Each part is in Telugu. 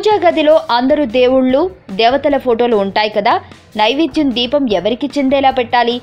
పూజా గదిలో అందరూ దేవుళ్ళు దేవతల ఫోటోలు ఉంటాయి కదా. నైవేద్యం దీపం ఎవరికి చెందేలా పెట్టాలి?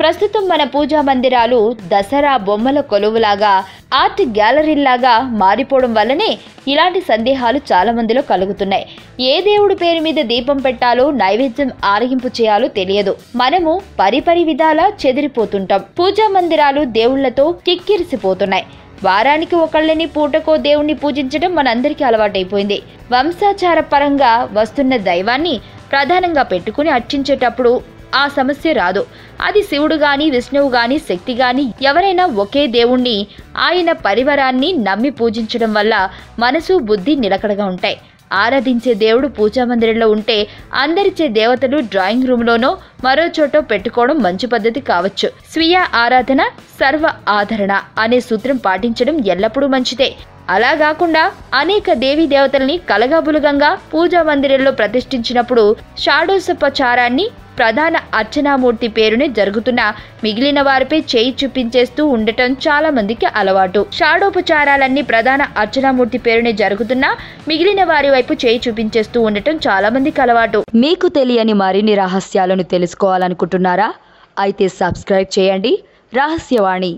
ప్రస్తుతం మన పూజా మందిరాలు దసరా బొమ్మల కొలువులాగా ఆర్ట్ గ్యాలరీలాగా మారిపోవడం వల్లనే ఇలాంటి సందేహాలు చాలా మందిలో కలుగుతున్నాయి. ఏ దేవుడి పేరు మీద దీపం పెట్టాలో నైవేద్యం ఆరగింపు చేయాలో తెలియదు. మనము పరిపరి విధాలా చెదిరిపోతుంటాం. పూజా మందిరాలు దేవుళ్ళతో కిక్కిరిసిపోతున్నాయి. వారానికి ఒకళ్ళని పూటకో దేవుణ్ణి పూజించడం మనందరికీ అలవాటైపోయింది. వంశాచార పరంగా వస్తున్న దైవాన్ని ప్రధానంగా పెట్టుకుని అర్చించేటప్పుడు ఆ సమస్య రాదు. అది శివుడు గాని విష్ణువు గాని శక్తి గాని ఎవరైనా ఒకే దేవుణ్ణి ఆయన పరివారాన్ని నమ్మి పూజించడం వల్ల మనసు బుద్ధి నిలకడగా ఉంటాయి. ఆరాధించే దేవుడు పూజా మందిరంలో ఉంటే అందరిచే దేవతలు డ్రాయింగ్ రూమ్లోనో మరో చోట పెట్టుకోవడం మంచి పద్ధతి కావచ్చు. స్వీయ ఆరాధన సర్వ ఆదరణ అనే సూత్రం పాటించడం ఎల్లప్పుడూ మంచిదే. అలా కాకుండా అనేక దేవీ దేవతల్ని కలగాబులగంగా పూజా మందిరంలో ప్రతిష్ఠించినప్పుడు షాడోసోపచారాన్ని ప్రధాన అర్చనామూర్తి పేరునే జరుగుతున్న మిగిలిన వారిపై చేయి చూపించేస్తూ ఉండటం చాలా మందికి అలవాటు. షాడోపచారాలన్నీ ప్రధాన అర్చనామూర్తి పేరునే జరుగుతున్నా మిగిలిన వారి వైపు చేయి చూపించేస్తూ ఉండటం చాలా మందికి అలవాటు. మీకు తెలియని మరిన్ని రహస్యాలను తెలుసుకోవాలనుకుంటున్నారా? అయితే సబ్స్క్రైబ్ చేయండి. రహస్యవాణి.